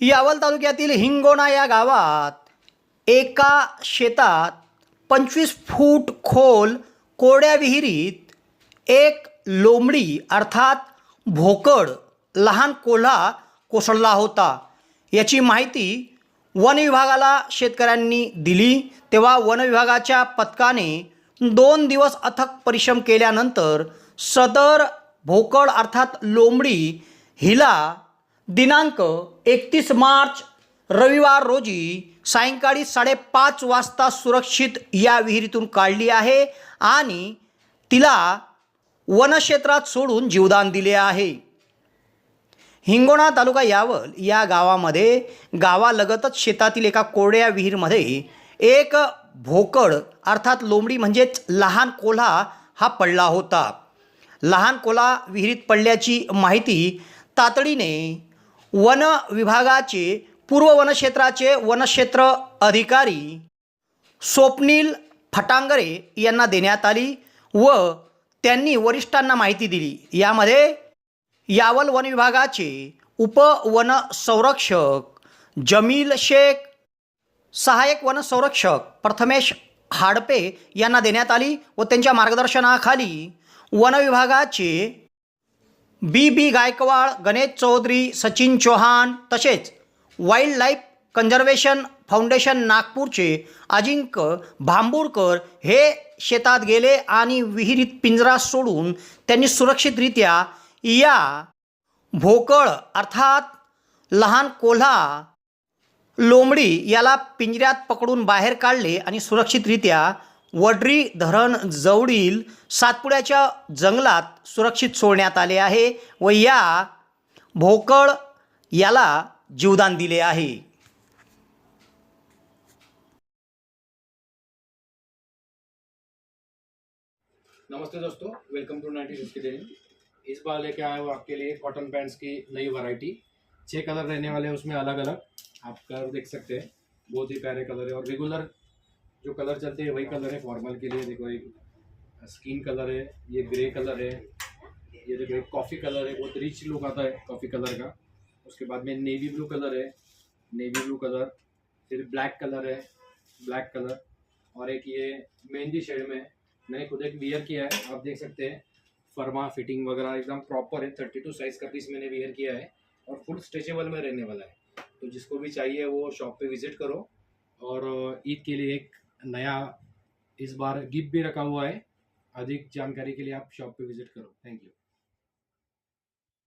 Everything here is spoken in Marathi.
यावल तालुक्यातील हिंगोणा या गावात एका शेतात पंचवीस फूट खोल कोड्या विहिरीत एक लोंबडी अर्थात भोकड लहान कोल्हा कोसळला होता. याची माहिती वन विभागाला शेतकऱ्यांनी दिली. तेव्हा वन विभागाच्या पथकाने दोन दिवस अथक परिश्रम केल्यानंतर सदर भोकड अर्थात लोंबडी हिला दिनांक एकतीस मार्च रविवार रोजी सायंकाळी साडेपाच वाजता सुरक्षित या विहिरीतून काढली आहे आणि तिला वनक्षेत्रात सोडून जीवदान दिले आहे. हिंगोणा तालुका यावल या गावामध्ये गावालगतच शेतातील एका कोरड्या विहीरमध्ये एक भोकड अर्थात लोंबडी म्हणजेच लहान कोल्हा हा पडला होता. लहान कोला विहिरीत पडल्याची माहिती तातडीने वन विभागाचे पूर्व वनक्षेत्राचे वनक्षेत्र अधिकारी स्वप्नील फटांगरे यांना देण्यात आली व त्यांनी वरिष्ठांना माहिती दिली. यामध्ये यावल वन विभागाचे उपवन संरक्षक जमील शेख सहाय्यक वन संरक्षक प्रथमेश हाडपे यांना देण्यात आली व त्यांच्या मार्गदर्शनाखाली वन विभागाचे बी बी गायकवाड गणेश चौधरी सचिन चौहान तसेच वाईल्ड लाईफ कन्झर्वेशन फाउंडेशन नागपूरचे अजिंक्य भांबूरकर हे शेतात गेले आणि विहिरीत पिंजरा सोडून त्यांनी सुरक्षितरित्या या भोकळ अर्थात लहान कोल्हा लोंबडी याला पिंजऱ्यात पकडून बाहेर काढले आणि सुरक्षितरित्या वड्री धरण जवळील सातपुड्याच्या जंगलात सुरक्षित सोडण्यात आले आहे व या भोकळ याला जीवदान दिले आहे. नमस्ते दोस्तों welcome to ninety fifty daily इस बार लेके आए हो आपके लिए कॉटन पैंट्स की नई वैरायटी छः कलर रहने वाले हैं उसमें अलग अलग आप कलर देख सकते हैं बहुत ही प्यारे कलर है और रेगुलर जो कलर चलते हैं वही कलर है फॉर्मल के लिए। देखो एक स्किन कलर है, ये ग्रे कलर है, ये देखो एक कॉफ़ी कलर है, बहुत रिच लुक आता है कॉफ़ी कलर का। उसके बाद में नेवी ब्लू कलर है नेवी ब्लू कलर फिर ब्लैक कलर है ब्लैक कलर और एक ये मेहंदी शेड में मैंने खुद एक वियर किया है, आप देख सकते हैं। फर्मा फिटिंग वगैरह एकदम प्रॉपर है थर्टी टू साइज़ का पीस मैंने वियर किया है और फुल स्ट्रेचेबल में रहने वाला है। तो जिसको भी चाहिए वो शॉप पे विज़िट करो और ईद के लिए एक नया इस बार गिफ्ट भी रखा हुआ है। अधिक जानकारी के लिए आप शॉप पे विजिट करो। Thank you